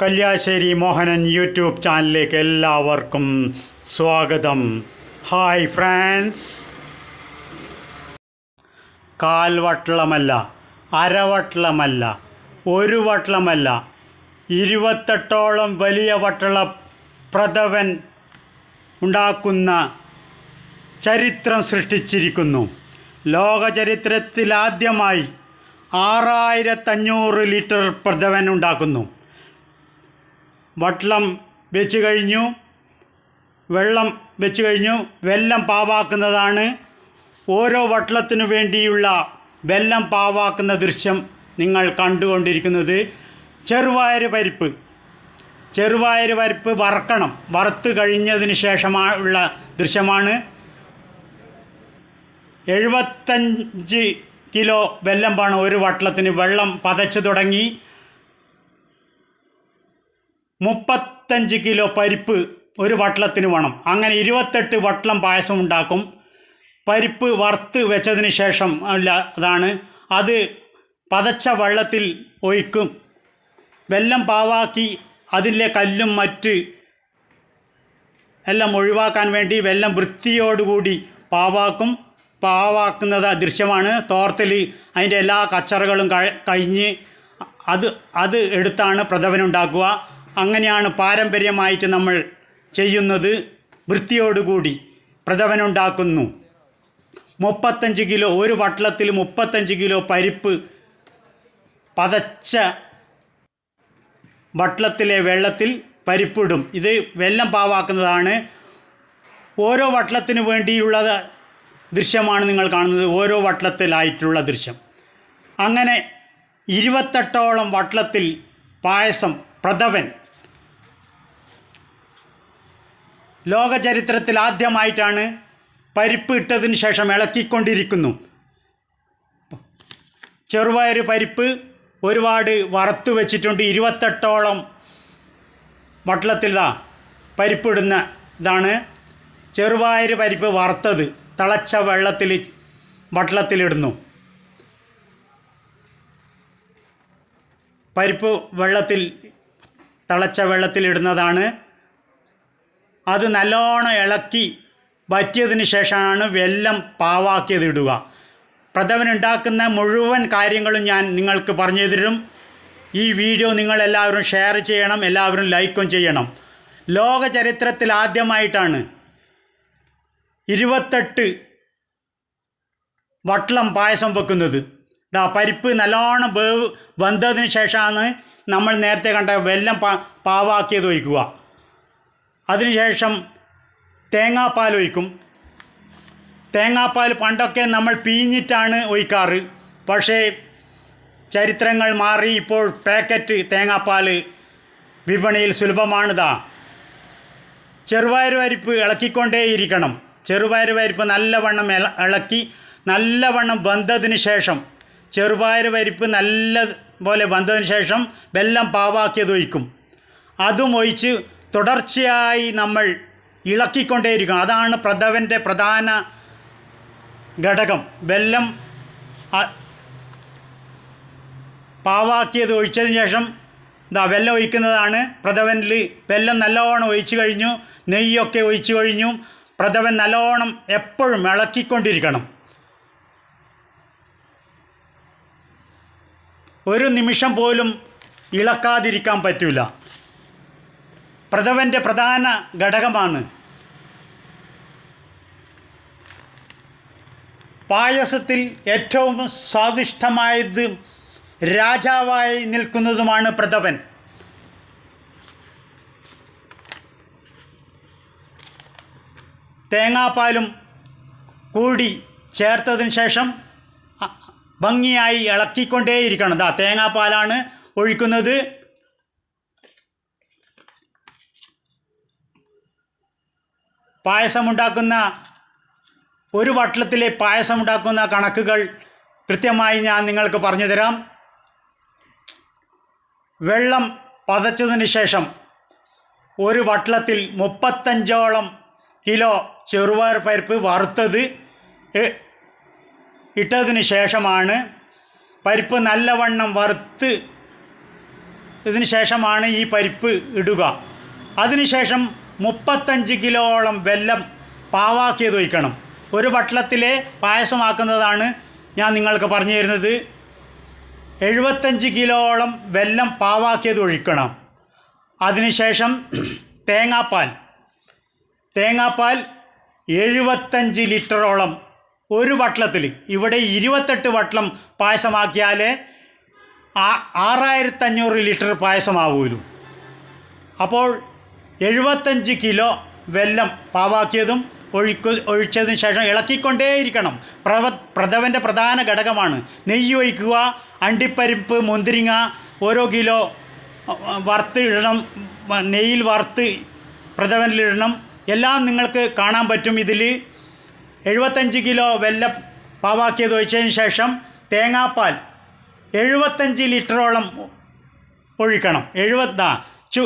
Kalliasseri Mohanan YouTube ചാനലിലേക്ക് എല്ലാവർക്കും സ്വാഗതം. ഹായ് ഫ്രാൻസ് കാൽവട്ടളമല്ല അരവട്ടളമല്ല ഒരു വട്ടളമല്ല ഇരുപത്തെട്ടോളം വലിയ വട്ടള പ്രഥവൻ ഉണ്ടാക്കുന്ന ചരിത്രം സൃഷ്ടിച്ചിരിക്കുന്നു. ലോക ചരിത്രത്തിലാദ്യമായി ആറായിരത്തഞ്ഞൂറ് ലിറ്റർ പ്രഥവൻ ഉണ്ടാക്കുന്നു. വട്ടളം വെച്ച് കഴിഞ്ഞു. വെള്ളം വെച്ച് കഴിഞ്ഞു. വെല്ലം പാവാക്കുന്നതാണ്. ഓരോ വട്ടളത്തിനു വേണ്ടിയുള്ള വെല്ലം പാവാക്കുന്ന ദൃശ്യം നിങ്ങൾ കണ്ടുകൊണ്ടിരിക്കുന്നത്. ചെറുവായർ പരിപ്പ്. ചെറുവായർ പരിപ്പ് വറക്കണം. വറുത്ത് കഴിഞ്ഞതിന് ശേഷമുള്ള ദൃശ്യമാണ്. എഴുപത്തഞ്ച് കിലോ വെല്ലം വേണം ഒരു വട്ടളത്തിന് വെള്ളം പതച്ചു തുടങ്ങി. മുപ്പത്തഞ്ച് കിലോ പരിപ്പ് ഒരു വട്ടളത്തിന് വേണം. അങ്ങനെ ഇരുപത്തെട്ട് വട്ടളം പായസം ഉണ്ടാക്കും. പരിപ്പ് വറുത്ത് വെച്ചതിന് ശേഷം അല്ല അതാണ്. അത് പതച്ച വെള്ളത്തിൽ ഒഴിക്കും. വെല്ലം പാവാക്കി അതിലെ കല്ലും മറ്റ് എല്ലാം ഒഴിവാക്കാൻ വേണ്ടി വെല്ലം വൃത്തിയോടുകൂടി പാവാക്കും. പാവാക്കുന്നത് ദൃശ്യമാണ് തോർത്തിൽ അതിന്റെ എല്ലാ കച്ചറകളും കഴി- കഴിഞ്ഞ് അത് അത് എടുത്താണ് പ്രഥവനുണ്ടാക്കുക അങ്ങനെയാണ് പാരമ്പര്യമായിട്ട് നമ്മൾ ചെയ്യുന്നത്. വൃത്തിയോടുകൂടി പ്രഥവനുണ്ടാക്കുന്നു മുപ്പത്തഞ്ച് കിലോ ഒരു വട്ടളത്തിൽ മുപ്പത്തഞ്ച് കിലോ പരിപ്പ് പതച്ച വട്ടളത്തിലെ വെള്ളത്തിൽ പരിപ്പിടും. ഇത് വെള്ളം പാവാക്കുന്നതാണ് ഓരോ വട്ടളത്തിന് വേണ്ടിയുള്ള ദൃശ്യമാണ് നിങ്ങൾ കാണുന്നത്. ഓരോ വട്ടളത്തിലായിട്ടുള്ള ദൃശ്യം. അങ്ങനെ ഇരുപത്തെട്ടോളം വട്ടളത്തിൽ പായസം പ്രഥവൻ ലോക ചരിത്രത്തിൽ ആദ്യമായിട്ടാണ് പരിപ്പ് ഇട്ടതിന് ശേഷം ഇളക്കിക്കൊണ്ടിരിക്കുന്നു. ചെറുപയർ പരിപ്പ് ഒരുപാട് വറുത്ത് വെച്ചിട്ടുണ്ട്. ഇരുപത്തെട്ടോളം വട്ടളത്തിൽ ഇതാ പരിപ്പിടുന്ന ഇതാണ്. ചെറുപയർ പരിപ്പ് വറുത്തത് തിളച്ച വെള്ളത്തിൽ വട്ടളത്തിലിടുന്നു പരിപ്പ് വെള്ളത്തിൽ തിളച്ച വെള്ളത്തിലിടുന്നതാണ് അത് നല്ലോണം ഇളക്കി വറ്റിയതിന് ശേഷമാണ് വെല്ലം പാവാക്കിയത് ഇടുക. പ്രഥമൻ ഉണ്ടാക്കുന്ന മുഴുവൻ കാര്യങ്ങളും ഞാൻ നിങ്ങൾക്ക് പറഞ്ഞു തരും. ഈ വീഡിയോ നിങ്ങളെല്ലാവരും ഷെയർ ചെയ്യണം എല്ലാവരും ലൈക്കും ചെയ്യണം. ലോക ചരിത്രത്തിൽ ആദ്യമായിട്ടാണ് ഇരുപത്തെട്ട് വട്ടളം പായസം വെക്കുന്നത്. ദാ പരിപ്പ് നല്ലോണം വേവ് വെന്തതിന് ശേഷമാണ് നമ്മൾ നേരത്തെ കണ്ട വെല്ലം പാ പാവാക്കിയത് ഒഴിക്കുക. അതിനുശേഷം തേങ്ങാപ്പാൽ ഒഴിക്കും. തേങ്ങാപ്പാൽ പണ്ടൊക്കെ നമ്മൾ പീഞ്ഞിട്ടാണ് ഒഴിക്കാറ്. പക്ഷേ ചരിത്രങ്ങൾ മാറി ഇപ്പോൾ പാക്കറ്റ് തേങ്ങാപ്പാൽ വിപണിയിൽ സുലഭമാണിതാ. ചെറുപയർ പരിപ്പ് ഇളക്കിക്കൊണ്ടേയിരിക്കണം. ചെറുപയർ പരിപ്പ് നല്ലവണ്ണം ഇള ഇളക്കി നല്ലവണ്ണം വെന്തതിന് ശേഷം ചെറുപയർ പരിപ്പ് നല്ല പോലെ വെന്തതിന് ശേഷം വെല്ലം പാവാക്കിയത് ഒഴിക്കും. അതും ഒഴിച്ച് തുടർച്ചയായി നമ്മൾ ഇളക്കിക്കൊണ്ടേയിരിക്കും അതാണ് പ്രഥവന്റെ പ്രധാന ഘടകം. വെല്ലം പാവാക്കിയത് ഒഴിച്ചതിന് ശേഷം ഇതാ വെല്ലം ഒഴിക്കുന്നതാണ്. പ്രഥവനിൽ വെല്ലം നല്ലോണം ഒഴിച്ചു കഴിഞ്ഞു. നെയ്യൊക്കെ ഒഴിച്ചു കഴിഞ്ഞു. പ്രഥവൻ നല്ലോണം എപ്പോഴും ഇളക്കിക്കൊണ്ടിരിക്കണം. ഒരു നിമിഷം പോലും ഇളക്കാതിരിക്കാൻ പറ്റില്ല പ്രഥവന്റെ പ്രധാന ഘടകമാണ് പായസത്തിൽ ഏറ്റവും സ്വാദിഷ്ടമായത് രാജാവായി നിൽക്കുന്നതുമാണ് പ്രഥവൻ തേങ്ങാപ്പാലും കൂടി ചേർത്തതിന് ശേഷം ഭംഗിയായി ഇളക്കിക്കൊണ്ടേയിരിക്കണം. ദാ തേങ്ങാപ്പാലാണ് ഒഴിക്കുന്നത്. പായസമുണ്ടാക്കുന്ന ഒരു വട്ടത്തിലെ പായസമുണ്ടാക്കുന്ന കണക്കുകൾ കൃത്യമായി ഞാൻ നിങ്ങൾക്ക് പറഞ്ഞു തരാം വെള്ളം പതച്ചതിന് ശേഷം ഒരു വട്ടത്തിൽ മുപ്പത്തഞ്ചോളം കിലോ ചെറുപയർ പരിപ്പ് വറുത്തത് ഇട്ടതിന് ശേഷമാണ്. പരിപ്പ് നല്ലവണ്ണം വറുത്ത് ഇതിന് ശേഷമാണ് ഈ പരിപ്പ് ഇടുക. അതിനുശേഷം മുപ്പത്തഞ്ച് കിലോളം വെല്ലം പാവാക്കിയത് ഒഴിക്കണം. ഒരു വട്ടളത്തിലെ പായസമാക്കുന്നതാണ് ഞാൻ നിങ്ങൾക്ക് പറഞ്ഞു തരുന്നത്. എഴുപത്തഞ്ച് കിലോളം വെല്ലം പാവാക്കിയത് ഒഴിക്കണം. അതിനുശേഷം തേങ്ങാപ്പാൽ. തേങ്ങാപ്പാൽ എഴുപത്തഞ്ച് ലിറ്ററോളം ഒരു വട്ടത്തിൽ ഇവിടെ ഇരുപത്തെട്ട് വട്ടം പായസമാക്കിയാൽ ആറായിരത്തഞ്ഞൂറ് ലിറ്റർ പായസമാവുമല്ലോ അപ്പോൾ എഴുപത്തഞ്ച് കിലോ വെല്ലം പാവാക്കിയതും ഒഴിക്കു ഒഴിച്ചതിന് ശേഷം ഇളക്കിക്കൊണ്ടേയിരിക്കണം. പ്രവ പ്രഥവന്റെ പ്രധാന ഘടകമാണ് നെയ്യ് ഒഴിക്കുക അണ്ടിപ്പരിപ്പ് മുന്തിരിങ്ങ ഓരോ കിലോ വറുത്ത് ഇടണം നെയ്യിൽ വറുത്ത് പ്രഥവനിലിടണം എല്ലാം നിങ്ങൾക്ക് കാണാൻ പറ്റും ഇതിൽ എഴുപത്തഞ്ച് കിലോ വെല്ല പാവാക്കിയത് ഒഴിച്ചതിന് ശേഷം തേങ്ങാപ്പാൽ എഴുപത്തഞ്ച് ലിറ്ററോളം ഒഴിക്കണം. എഴുപത്താ ചു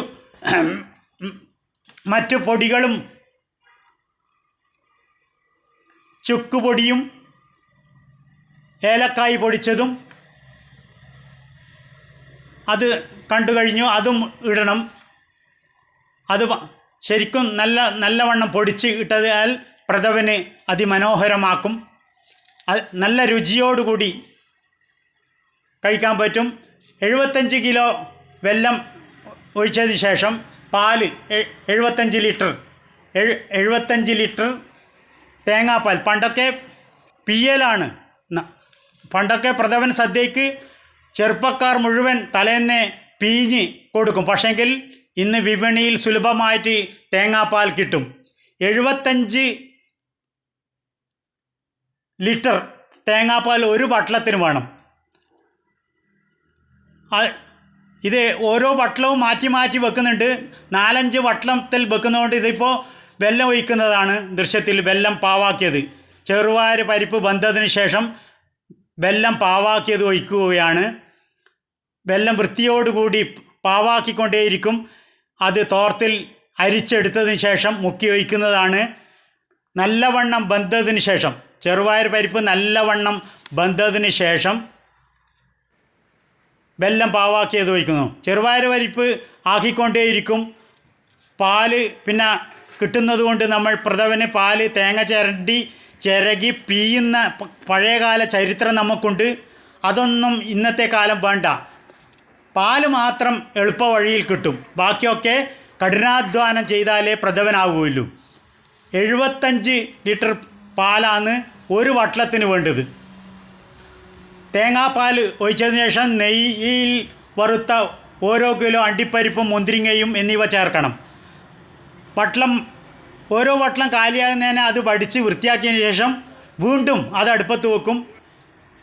മറ്റു പൊടികളും ചുക്കുപൊടിയും ഏലക്കായി പൊടിച്ചതും അത് കണ്ടു കഴിഞ്ഞു. അതും ഇടണം. അത് ശരിക്കും നല്ല നല്ലവണ്ണം പൊടിച്ച് ഇട്ടതാൽ പ്രഥവന് അതിമനോഹരമാക്കും. അത് നല്ല രുചിയോടുകൂടി കഴിക്കാൻ പറ്റും. എഴുപത്തഞ്ച് കിലോ വെല്ലം ഒഴിച്ചതിന് ശേഷം പാൽ എഴുപത്തഞ്ച് ലിറ്റർ. എഴു എഴുപത്തഞ്ച് ലിറ്റർ തേങ്ങാപ്പാൽ. പണ്ടൊക്കെ പിയലാണ് പണ്ടൊക്കെ പ്രഥമൻ സദ്യയ്ക്ക് ചെറുപ്പക്കാർ മുഴുവൻ തലേന്നെ പീഞ്ഞ് കൊടുക്കും. പക്ഷെങ്കിൽ ഇന്ന് വിപണിയിൽ സുലഭമായിട്ട് തേങ്ങാപ്പാൽ കിട്ടും. എഴുപത്തഞ്ച് ലിറ്റർ തേങ്ങാപ്പാൽ ഒരു പട്ടണത്തിന് വേണം. ഇത് ഓരോ വട്ടളവും മാറ്റി മാറ്റി വെക്കുന്നുണ്ട്. നാലഞ്ച് വട്ടളത്തിൽ വെക്കുന്നതുകൊണ്ട് ഇതിപ്പോൾ വെല്ലം ഒഴിക്കുന്നതാണ് ദൃശ്യത്തിൽ വെല്ലം പാവാക്കിയത്. ചെറുവാര് പരിപ്പ് ബന്ധത്തിന് ശേഷം വെല്ലം പാവാക്കിയത് ഒഴിക്കുകയാണ്. വെല്ലം വൃത്തിയോടുകൂടി പാവാക്കിക്കൊണ്ടേയിരിക്കും. അത് തോർത്തിൽ അരിച്ചെടുത്തതിന് ശേഷം മുക്കി ഒഴിക്കുന്നതാണ്. നല്ലവണ്ണം ബന്ധത്തിന് ശേഷം ചെറുപയർ പരിപ്പ് നല്ലവണ്ണം ബന്ധത്തിന് ശേഷം വെല്ലം പാവാക്കിയത് വയ്ക്കുന്നു. ചെറുപയർ പരിപ്പ് ആക്കിക്കൊണ്ടേയിരിക്കും. പാൽ പിന്നെ കിട്ടുന്നത് കൊണ്ട് നമ്മൾ പ്രഥവന് പാൽ തേങ്ങ ചിരണ്ടി ചിരകി പീയുന്ന പഴയകാല ചരിത്രം നമുക്കുണ്ട്. അതൊന്നും ഇന്നത്തെ കാലം വേണ്ട. പാൽ മാത്രം എളുപ്പ വഴിയിൽ കിട്ടും. ബാക്കിയൊക്കെ കഠിനാധ്വാനം ചെയ്താലേ പ്രഥവനാവുകയുള്ളൂ എഴുപത്തഞ്ച് ലിറ്റർ പാലാണ് ഒരു വട്ടത്തിന് വേണ്ടത്. തേങ്ങാപ്പാൽ ഒഴിച്ചതിന് ശേഷം നെയ്യിൽ വറുത്ത ഓരോ കിലോ അണ്ടിപ്പരിപ്പും മുന്തിരിങ്ങയും എന്നിവ ചേർക്കണം. വട്ടളം ഓരോ വട്ടളം കാലിയാകുന്നതിന് അത് വടിച്ച് വൃത്തിയാക്കിയതിന് ശേഷം വീണ്ടും അത് അടുപ്പത്ത് വെക്കും.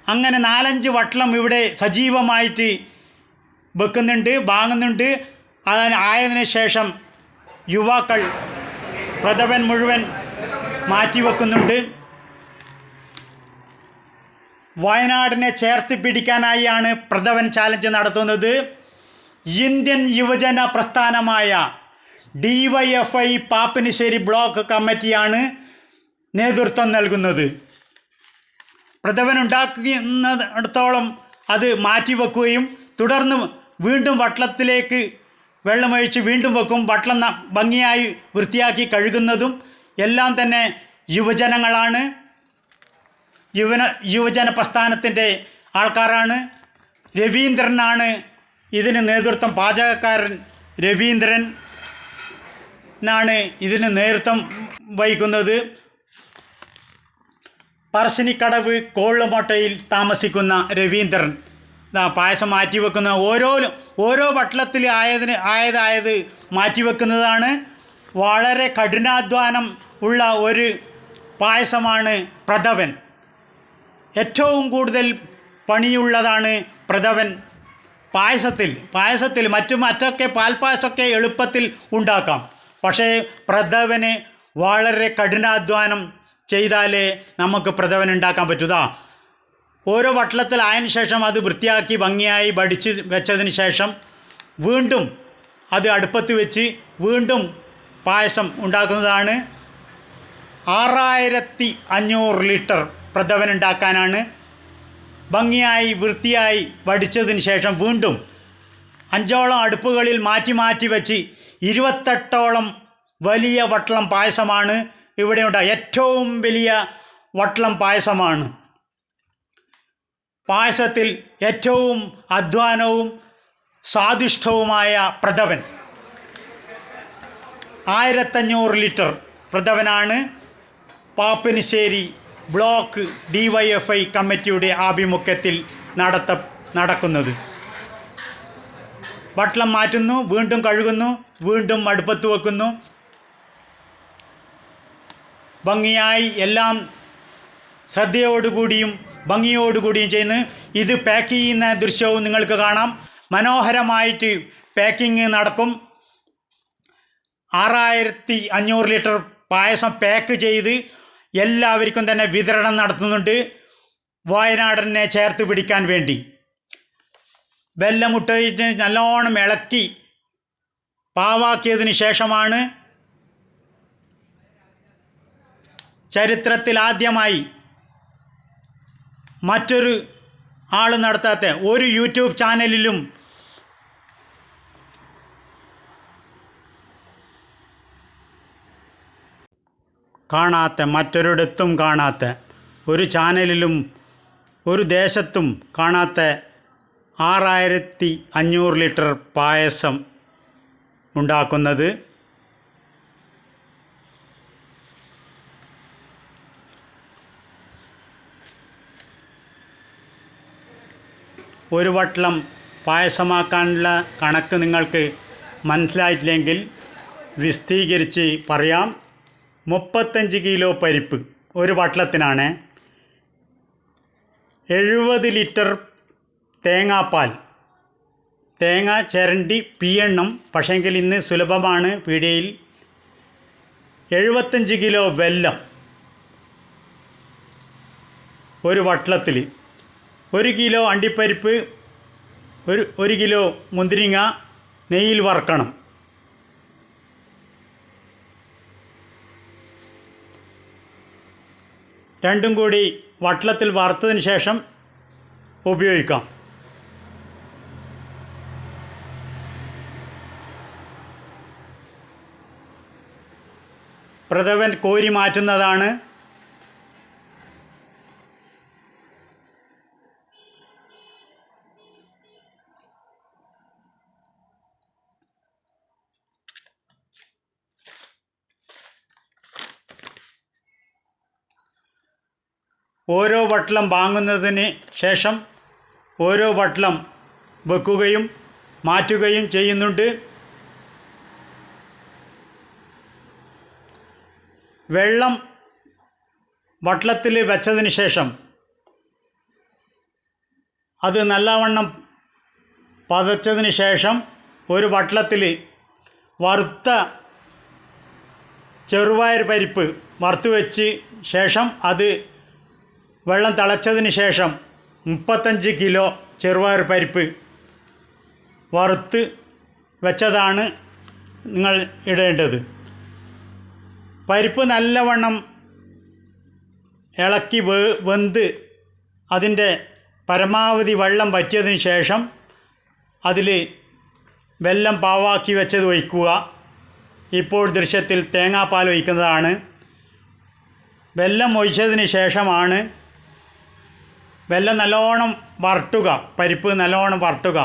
അങ്ങനെ നാലഞ്ച് വട്ടളം ഇവിടെ സജീവമായിട്ട് വെക്കുന്നുണ്ട് വാങ്ങുന്നുണ്ട്. അതിന് ആയതിനു ശേഷം യുവാക്കൾ പ്രഥമൻ മുഴുവൻ മാറ്റി വെക്കുന്നുണ്ട് വയനാടിനെ ചേർത്ത് പിടിക്കാനായാണ് പ്രഥവൻ ചാലഞ്ച് നടത്തുന്നത്. ഇന്ത്യൻ യുവജന പ്രസ്ഥാനമായ D Y F I Pappinisseri block കമ്മിറ്റിയാണ് നേതൃത്വം നൽകുന്നത്. പ്രഥവൻ ഉണ്ടാക്കുന്നിടത്തോളം അത് മാറ്റിവെക്കുകയും തുടർന്ന് വീണ്ടും വട്ടളത്തിലേക്ക് വെള്ളമൊഴിച്ച് വീണ്ടും വെക്കും. വട്ടളം ന- ഭംഗിയായി വൃത്തിയാക്കി കഴുകുന്നതും എല്ലാം തന്നെ യുവജനങ്ങളാണ്. യുവന യുവജന പ്രസ്ഥാനത്തിന്റെ ആൾക്കാരാണ്. രവീന്ദ്രനാണ് ഇതിന് നേതൃത്വം. പാചകക്കാരൻ രവീന്ദ്രൻ നാണ് ഇതിന് നേതൃത്വം വഹിക്കുന്നത്. പറശ്ശിനിക്കടവ് കോള്ളുമോട്ടയിൽ താമസിക്കുന്ന രവീന്ദ്രൻ. പായസം മാറ്റിവെക്കുന്ന ഓരോ ഓരോ വട്ടളത്തിൽ ആയതിന് ആയതായത് മാറ്റിവെക്കുന്നതാണ്. വളരെ കഠിനാധ്വാനം ഉള്ള ഒരു പായസമാണ് പ്രഥവൻ ഏറ്റവും കൂടുതൽ പണിയുള്ളതാണ് പ്രഥവൻ പായസത്തിൽ പായസത്തിൽ മറ്റു മറ്റൊക്കെ പാൽപ്പായസമൊക്കെ എളുപ്പത്തിൽ ഉണ്ടാക്കാം. പക്ഷേ പ്രഥവന് വളരെ കഠിനാധ്വാനം ചെയ്താലേ നമുക്ക് പ്രഥവൻ ഉണ്ടാക്കാൻ പറ്റുതാ ഓരോ വട്ടളത്തിൽ ആയതിനു ശേഷം അത് വൃത്തിയാക്കി ഭംഗിയായി വടിച്ച് വെച്ചതിന് ശേഷം വീണ്ടും അത് അടുപ്പത്ത് വെച്ച് വീണ്ടും പായസം ഉണ്ടാക്കുന്നതാണ് ആറായിരത്തി അഞ്ഞൂറ് ലിറ്റർ പ്രഥവൻ ഉണ്ടാക്കാനാണ് ഭംഗിയായി വൃത്തിയായി വടിച്ചതിന് ശേഷം വീണ്ടും അഞ്ചോളം അടുപ്പുകളിൽ മാറ്റി മാറ്റി വെച്ച് ഇരുപത്തെട്ടോളം വലിയ വട്ടളം പായസമാണ് ഇവിടെ ഏറ്റവും വലിയ വട്ടളം പായസമാണ്. പായസത്തിൽ ഏറ്റവും അധ്വാനവും സ്വാദിഷ്ടവുമായ പ്രഥവൻ ആയിരത്തഞ്ഞൂറ് litre പ്രഥവനാണ് Pappinisseri block D Y F I കമ്മിറ്റിയുടെ ആഭിമുഖ്യത്തിൽ നടത്ത നടക്കുന്നത്. വട്ടളം മാറ്റുന്നു വീണ്ടും കഴുകുന്നു വീണ്ടും അടുപ്പത്ത് വെക്കുന്നു. ഭംഗിയായി എല്ലാം ശ്രദ്ധയോടുകൂടിയും ഭംഗിയോടുകൂടിയും ചെയ്യുന്നു. ഇത് പാക്ക് ചെയ്യുന്ന ദൃശ്യവും നിങ്ങൾക്ക് കാണാം. മനോഹരമായിട്ട് പാക്കിങ് നടക്കും. ആറായിരത്തി അഞ്ഞൂറ് ലിറ്റർ പായസം പാക്ക് ചെയ്ത് എല്ലാവർക്കും തന്നെ വിതരണം നടത്തുന്നുണ്ട്. വയനാടനെ ചേർത്ത് പിടിക്കാൻ വേണ്ടി. വെല്ലമുട്ടയിട്ട് നല്ലോണം ഇളക്കി പാവാക്കിയതിന് ശേഷമാണ് ചരിത്രത്തിൽ ആദ്യമായി മറ്റൊരു ആൾ നടത്താത്ത ഒരു യൂട്യൂബ് ചാനലിലും കാണാത്ത മറ്റൊരിടത്തും കാണാത്ത ഒരു ചാനലിലും ഒരു ദേശത്തും കാണാത്ത ആറായിരത്തി അഞ്ഞൂറ് ലിറ്റർ പായസം ഉണ്ടാക്കുന്നത് ഒരു വട്ടളം പായസമാക്കാനുള്ള കണക്ക് നിങ്ങൾക്ക് മനസ്സിലായിട്ടില്ലെങ്കിൽ വിശദീകരിച്ച് പറയാം. മുപ്പത്തഞ്ച് കിലോ പരിപ്പ് ഒരു വട്ടത്തിനാണ്. എഴുപത് ലിറ്റർ തേങ്ങാപ്പാൽ. തേങ്ങ ചിരണ്ടി പിയെണ്ണം പക്ഷേങ്കിൽ ഇന്ന് സുലഭമാണ് പീടികയിൽ. എഴുപത്തഞ്ച് കിലോ വെല്ലം ഒരു വട്ടത്തിൽ ഒരു കിലോ അണ്ടിപ്പരിപ്പ് ഒരു ഒരു കിലോ മുന്തിരിങ്ങ നെയ്യിൽ വറക്കണം. രണ്ടും കൂടി വട്ടളത്തിൽ വറുത്തതിന് ശേഷം ഉപയോഗിക്കാം. പ്രഥവൻ കോരി മാറ്റുന്നതാണ് ഓരോ വട്ടളം വാങ്ങുന്നതിന് ശേഷം ഓരോ വട്ടളം വെക്കുകയും മാറ്റുകയും ചെയ്യുന്നുണ്ട്. വെള്ളം വട്ടളത്തിൽ വെച്ചതിന് ശേഷം അത് നല്ലവണ്ണം പതച്ചതിന് ശേഷം ഒരു വട്ടളത്തിൽ വറുത്ത ചെറുപയർ പരിപ്പ് വറുത്ത് വെച്ച് ശേഷം അത് വെള്ളം തിളച്ചതിന് ശേഷം മുപ്പത്തഞ്ച് കിലോ ചെറുപയർ പരിപ്പ് വറുത്ത് വെച്ചതാണ് നിങ്ങൾ ഇടേണ്ടത്. പരിപ്പ് നല്ലവണ്ണം ഇളക്കി വേ വെന്ത് അതിന്റെ പരമാവധി വെള്ളം വറ്റിയതിന് ശേഷം അതിൽ വെല്ലം പാവാക്കി വെച്ചത് ഒഴിക്കുക. ഇപ്പോൾ ദൃശ്യത്തിൽ തേങ്ങാപ്പാൽ ഒഴിക്കുന്നതാണ്. വെല്ലം ഒഴിച്ചതിന് ശേഷമാണ് വെല്ലം നല്ലോണം വറട്ടുക പരിപ്പ് നല്ലോണം വറട്ടുക.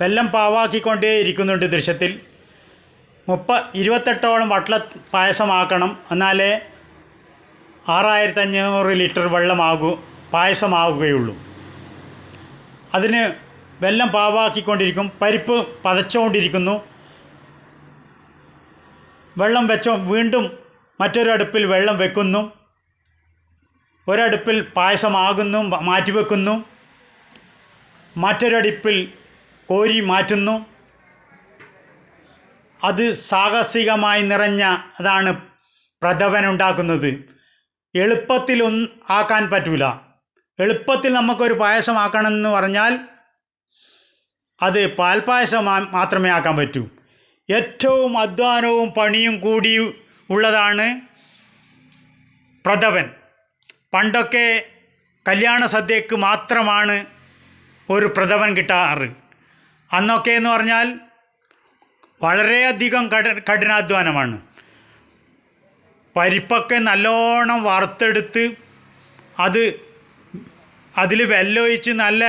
വെല്ലം പാവാക്കിക്കൊണ്ടേ ഇരിക്കുന്നുണ്ട് ദൃശ്യത്തിൽ. മുപ്പ ഇരുപത്തെട്ടോളം വട്ടള പായസമാക്കണം. എന്നാലേ ആറായിരത്തി അഞ്ഞൂറ് ലിറ്റർ വെള്ളമാകൂ പായസമാകുകയുള്ളൂ അതിന് വെല്ലം പാവാക്കിക്കൊണ്ടിരിക്കും പരിപ്പ് പതച്ചുകൊണ്ടിരിക്കുന്നു വെള്ളം വെച്ചോ വീണ്ടും മറ്റൊരു അടുപ്പിൽ വെള്ളം വെക്കുന്നു. ഒരടുപ്പിൽ പായസമാകുന്നു മാറ്റിവെക്കുന്നു. മറ്റൊരടുപ്പിൽ കോരി മാറ്റുന്നു. അത് സാഹസികമായി നിറഞ്ഞ അതാണ് പ്രഥവനുണ്ടാക്കുന്നത്. എളുപ്പത്തിൽ ഒന്ന് ആക്കാൻ പറ്റൂല. എളുപ്പത്തിൽ നമുക്കൊരു പായസം ആക്കണമെന്ന് പറഞ്ഞാൽ അത് പാൽപ്പായസം മാത്രമേ ആക്കാൻ പറ്റൂ. ഏറ്റവും അധ്വാനവും പണിയും കൂടി ഉള്ളതാണ് പ്രഥവൻ. പണ്ടൊക്കെ കല്യാണ സദ്യക്ക് മാത്രമാണ് ഒരു പ്രഥമൻ കിട്ടാറ്. അന്നൊക്കെ എന്ന് പറഞ്ഞാൽ വളരെയധികം കഠ കഠിനാധ്വാനമാണ്. പരിപ്പൊക്കെ നല്ലോണം വറുത്തെടുത്ത് അത് അതിൽ വെല്ലൊഴിച്ച് നല്ല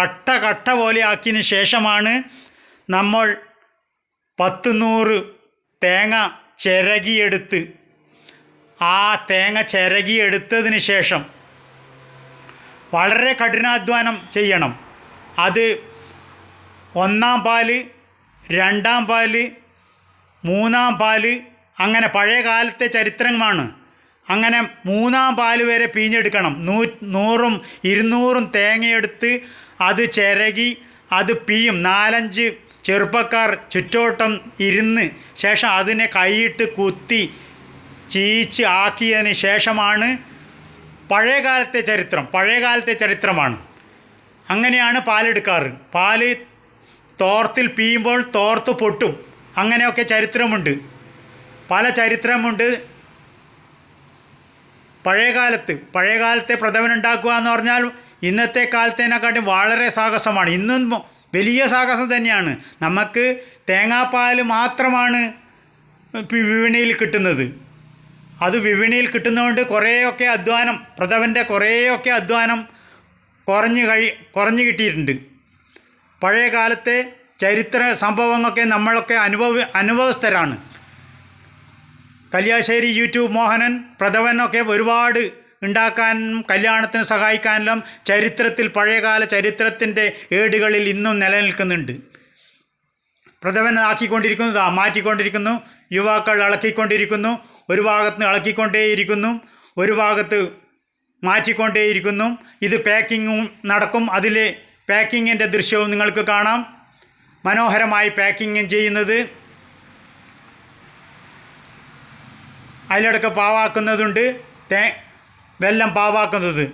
കട്ട കട്ട പോലെ ആക്കിയതിന് ശേഷമാണ് നമ്മൾ പത്ത് നൂറ് തേങ്ങ ചിരകിയെടുത്ത് ആ തേങ്ങ ചിരകിയെടുത്തതിന് ശേഷം വളരെ കഠിനാധ്വാനം ചെയ്യണം. അത് ഒന്നാം പാൽ രണ്ടാം പാൽ മൂന്നാം പാൽ അങ്ങനെ പഴയ കാലത്തെ ചരിത്രമാണ് അങ്ങനെ മൂന്നാം പാൽ വരെ പിഴിഞ്ഞെടുക്കണം. നൂ നൂറും ഇരുന്നൂറും തേങ്ങയെടുത്ത് അത് ചിരകി അത് പീയും. നാലഞ്ച് ചെറുപ്പക്കാർ ചുറ്റോട്ടം ഇരുന്ന് ശേഷം അതിനെ കൈയിട്ട് കുത്തി ചീച്ച് ആക്കിയതിന് ശേഷമാണ് പഴയകാലത്തെ ചരിത്രം പഴയകാലത്തെ ചരിത്രമാണ്. അങ്ങനെയാണ് പാലെടുക്കാറ്. പാൽ തോർത്തിൽ പീയുമ്പോൾ തോർത്ത് പൊട്ടും. അങ്ങനെയൊക്കെ ചരിത്രമുണ്ട്. പല ചരിത്രമുണ്ട്. പഴയകാലത്ത് പഴയകാലത്തെ പ്രഥമനുണ്ടാക്കുക എന്ന് പറഞ്ഞാൽ ഇന്നത്തെ കാലത്തേനെക്കാട്ടും വളരെ സാഹസമാണ്. ഇന്നും വലിയ സാഹസം തന്നെയാണ്. നമുക്ക് തേങ്ങാപ്പാൽ മാത്രമാണ് വിപണിയിൽ കിട്ടുന്നത്. അത് വിപണിയിൽ കിട്ടുന്നതുകൊണ്ട് കുറേയൊക്കെ അധ്വാനം പ്രഥമന്റെ കുറേയൊക്കെ അധ്വാനം കുറഞ്ഞു കഴി കുറഞ്ഞു കിട്ടിയിട്ടുണ്ട്. പഴയ കാലത്തെ ചരിത്ര സംഭവങ്ങളൊക്കെ നമ്മളൊക്കെ അനുഭവ അനുഭവസ്ഥരാണ്. കല്യാശ്ശേരി യൂട്യൂബ് മോഹനൻ പ്രഥമനൊക്കെ ഒരുപാട് ഉണ്ടാക്കാനും കല്യാണത്തിന് സഹായിക്കാനെല്ലാം ചരിത്രത്തിൽ പഴയകാല ചരിത്രത്തിന്റെ ഏടുകളിൽ ഇന്നും നിലനിൽക്കുന്നുണ്ട്. ആ മാറ്റിക്കൊണ്ടിരിക്കുന്നു യുവാക്കൾ ഇളക്കിക്കൊണ്ടിരിക്കുന്നു ഒരു ഭാഗത്ത് നിന്ന് ഇളക്കിക്കൊണ്ടേയിരിക്കുന്നു ഒരു ഭാഗത്ത് മാറ്റിക്കൊണ്ടേയിരിക്കുന്നു. ഇത് പാക്കിങ്ങും നടക്കും. അതിൽ പാക്കിങ്ങിന്റെ ദൃശ്യവും നിങ്ങൾക്ക് കാണാം. മനോഹരമായി പാക്കിങ് ചെയ്യുന്നത്. അതിലിടക്ക് പാവാക്കുന്നതുണ്ട്. തേ വെല്ലം പാവാക്കുന്നത്.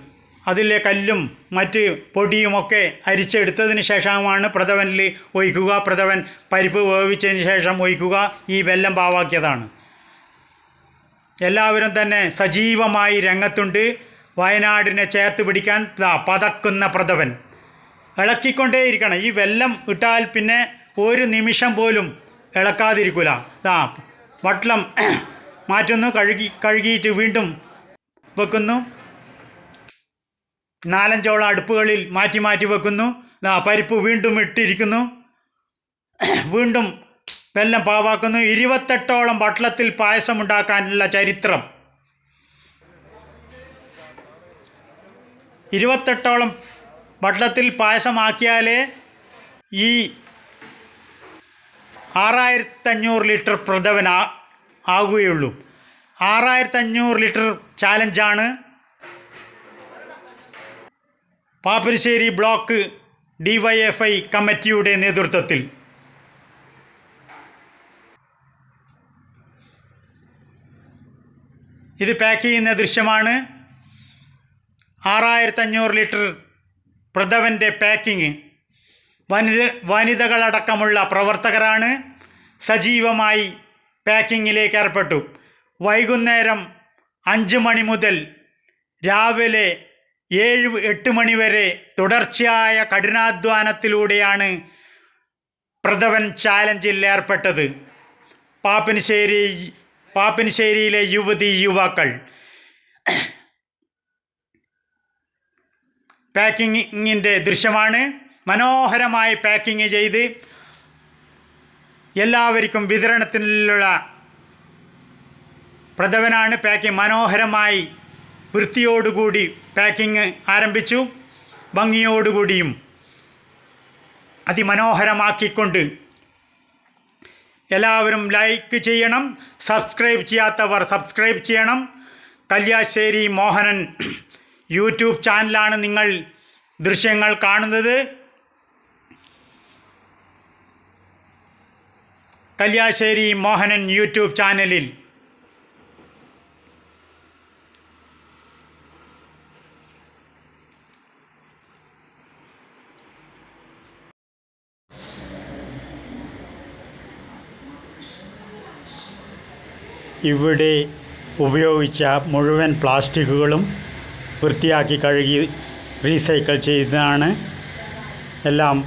അതിലെ കല്ലും മറ്റ് പൊടിയുമൊക്കെ അരിച്ചെടുത്തതിന് ശേഷമാണ് പ്രഥവനിൽ ഒഴിക്കുക. പ്രഥവൻ പരിപ്പ് വേവിച്ചതിന് ശേഷം ഒഴിക്കുക. ഈ വെല്ലം പാവാക്കിയതാണ്. എല്ലാവരും തന്നെ സജീവമായി രംഗത്തുണ്ട്. വയനാടിനെ ചേർത്ത് പിടിക്കാൻ പതക്കുന്ന പ്രഥവൻ ഇളക്കിക്കൊണ്ടേയിരിക്കണം. ഈ വെല്ലം ഇട്ടാൽ പിന്നെ ഒരു നിമിഷം പോലും ഇളക്കാതിരിക്കില്ല ദാ വട്ടളം മാറ്റുന്നു. കഴുകി കഴുകിയിട്ട് വീണ്ടും വെക്കുന്നു. നാലഞ്ചോളം അടുപ്പുകളിൽ മാറ്റി മാറ്റി വെക്കുന്നു. പരിപ്പ് വീണ്ടും ഇട്ടിരിക്കുന്നു. വീണ്ടും വെല്ലം പാവാക്കുന്നു. ഇരുപത്തെട്ടോളം വട്ടളത്തിൽ പായസം ഉണ്ടാക്കാനുള്ള ചരിത്രം. ഇരുപത്തെട്ടോളം വട്ടളത്തിൽ പായസമാക്കിയാലേ ഈ ആറായിരത്തഞ്ഞൂറ് ലിറ്റർ പ്രഥവൻ ആ ആകുകയുള്ളൂ. ആറായിരത്തഞ്ഞൂറ് litre ചാലഞ്ചാണ്. Pappinisseri block D Y F I കമ്മിറ്റിയുടെ നേതൃത്വത്തിൽ. ഇത് പാക്ക് ചെയ്യുന്ന ദൃശ്യമാണ്. ആറായിരത്തഞ്ഞൂറ് ലിറ്റർ പ്രഥവന്റെ പാക്കിങ് വനിത വനിതകളടക്കമുള്ള പ്രവർത്തകരാണ് സജീവമായി പാക്കിങ്ങിലേക്ക് ഏർപ്പെട്ടു. വൈകുന്നേരം അഞ്ച് മണി മുതൽ രാവിലെ ഏഴ് എട്ട് മണി വരെ തുടർച്ചയായ കഠിനാധ്വാനത്തിലൂടെയാണ് പ്രഥവൻ ചാലഞ്ചിൽ ഏർപ്പെട്ടത്. പാപ്പനശ്ശേരി പാപ്പനശ്ശേരിയിലെ യുവതി യുവാക്കൾ. പാക്കിങ്ങിന്റെ ദൃശ്യമാണ്. മനോഹരമായി പാക്കിങ് ചെയ്ത് എല്ലാവർക്കും വിതരണത്തിനുള്ള പ്രഥവനാണ് പാക്കിംഗ് മനോഹരമായി വൃത്തിയോടുകൂടി പാക്കിങ് ആരംഭിച്ചു. ഭംഗിയോടുകൂടിയും അതിമനോഹരമാക്കിക്കൊണ്ട് എല്ലാവരും ലൈക്ക് ചെയ്യണം. സബ്സ്ക്രൈബ് ചെയ്യാത്തവർ സബ്സ്ക്രൈബ് ചെയ്യണം. കല്യാശ്ശേരി മോഹനൻ യൂട്യൂബ് ചാനലാണ് നിങ്ങൾ ദൃശ്യങ്ങൾ കാണുന്നത്. കല്യാശ്ശേരി മോഹനൻ യൂട്യൂബ് ചാനലിൽ ഇവിടെ ഉപയോഗിച്ച മുഴുവൻ പ്ലാസ്റ്റിക്കുകളും വൃത്തിയാക്കി കഴുകി റീസൈക്കിൾ ചെയ്തതാണ്. എല്ലാം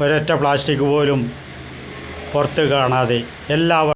ഒരൊറ്റ പ്ലാസ്റ്റിക് പോലും പുറത്ത് കാണാതെ എല്ലാ